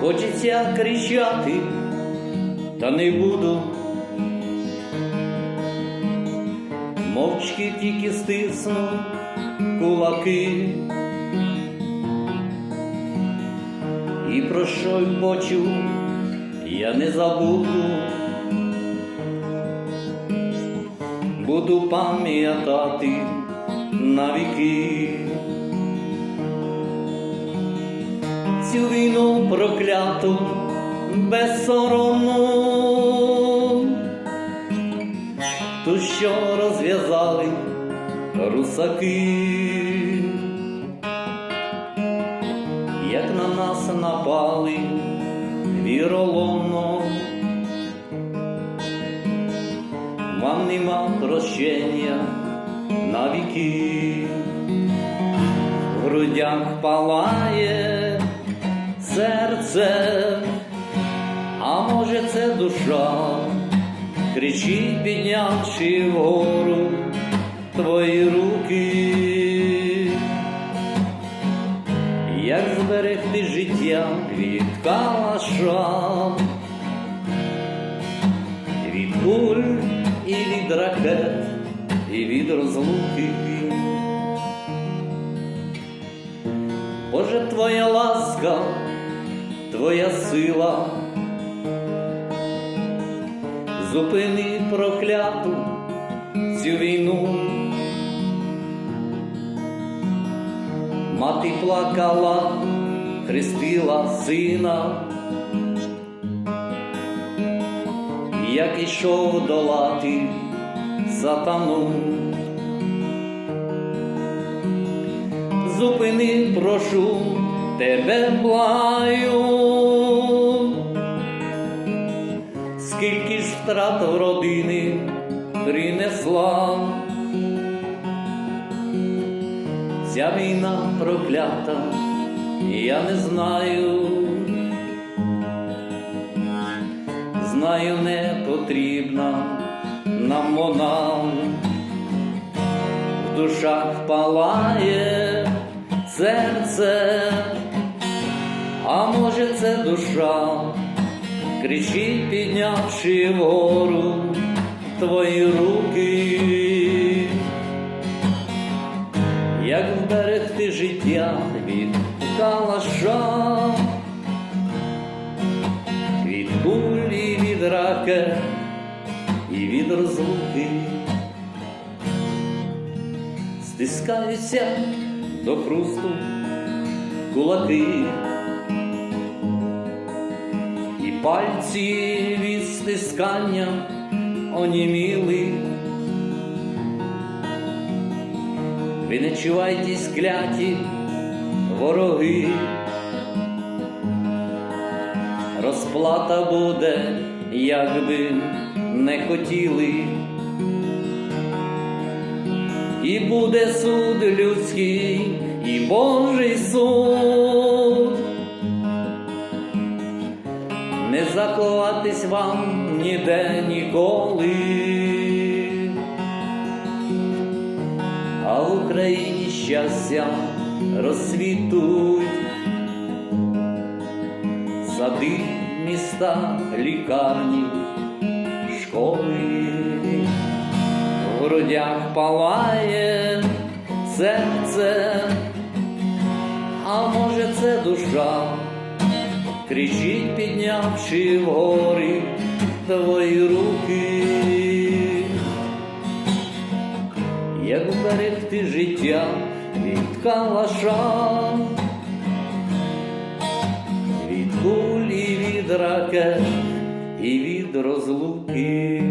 Хочеться кричати, та не буду. Мовчки тільки стисну кулаки. І про що й почув, я не забуду. Буду пам'ятати навіки. Цю війну прокляту безсоромну, ту, що розв'язали русаки, як на нас напали віроломно, вам нема прощення на віки, в грудях палає серце, а може це душа, кричить, піднявши вгору твої руки, як зберегти життя від калаша, від куль і від розлуки. Боже, твоя ласка, твоя сила, зупини прокляту цю війну. Мати плакала, хрестила сина, як ішов долати сатану. зупини, прошу тебе благаю. Скільки ж втрат родини принесла ця війна проклята, я не знаю, знаю, не потрібна нам вона в душах палає серце, а може це душа, кричить, піднявши вгору твої руки, як вберегти життя від калаша, від кулі, від ракет від розлуки. Стискаються до хрусту кулаки, і пальці від стискання оніміли. Ви не чувайтесь кляті вороги, розплата буде, як би не хотіли. І буде суд людський, і Божий суд. Не заховатись вам ніде ніколи, а в Україні щастя розсвітуть, сади, міста, лікарні, школи в грудях палає серце, а може це душа, кричить, піднявши вгорі твої руки, як берегти життя від калаша, від кулі, від ракет і від розлуки.